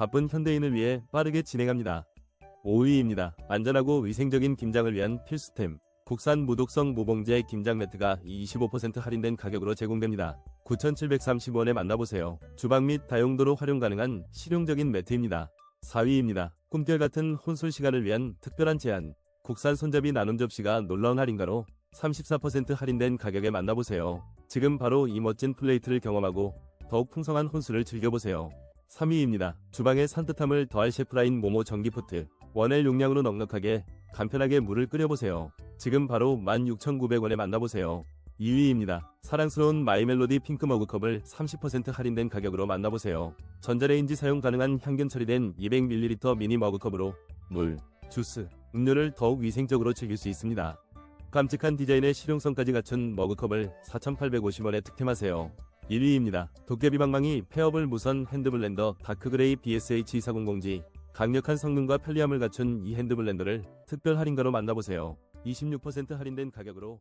바쁜 현대인을 위해 빠르게 진행합니다. 5위입니다. 안전하고 위생적인 김장을 위한 필수템. 국산 무독성 무봉제 김장 매트가 25% 할인된 가격으로 제공됩니다. 9,730원에 만나보세요. 주방 및 다용도로 활용 가능한 실용적인 매트입니다. 4위입니다. 꿈결 같은 혼술 시간을 위한 특별한 제안. 국산 손잡이 나눔 접시가 놀라운 할인가로 34% 할인된 가격에 만나보세요. 지금 바로 이 멋진 플레이트를 경험하고 더욱 풍성한 혼술을 즐겨보세요. 3위입니다. 주방의 산뜻함을 더할 셰프라인 모모 전기포트. 원엘 용량으로 넉넉하게 간편하게 물을 끓여보세요. 지금 바로 16,900원에 만나보세요. 2위입니다. 사랑스러운 마이멜로디 핑크 머그컵을 30% 할인된 가격으로 만나보세요. 전자레인지 사용 가능한 향균 처리된 200ml 미니 머그컵으로 물, 주스, 음료를 더욱 위생적으로 즐길 수 있습니다. 깜찍한 디자인의 실용성까지 갖춘 머그컵을 4,850원에 득템하세요. 1위입니다. 도깨비 방망이 페어블 무선 핸드블렌더 다크그레이 BSH2400G 강력한 성능과 편리함을 갖춘 이 핸드블렌더를 특별 할인가로 만나보세요. 26% 할인된 가격으로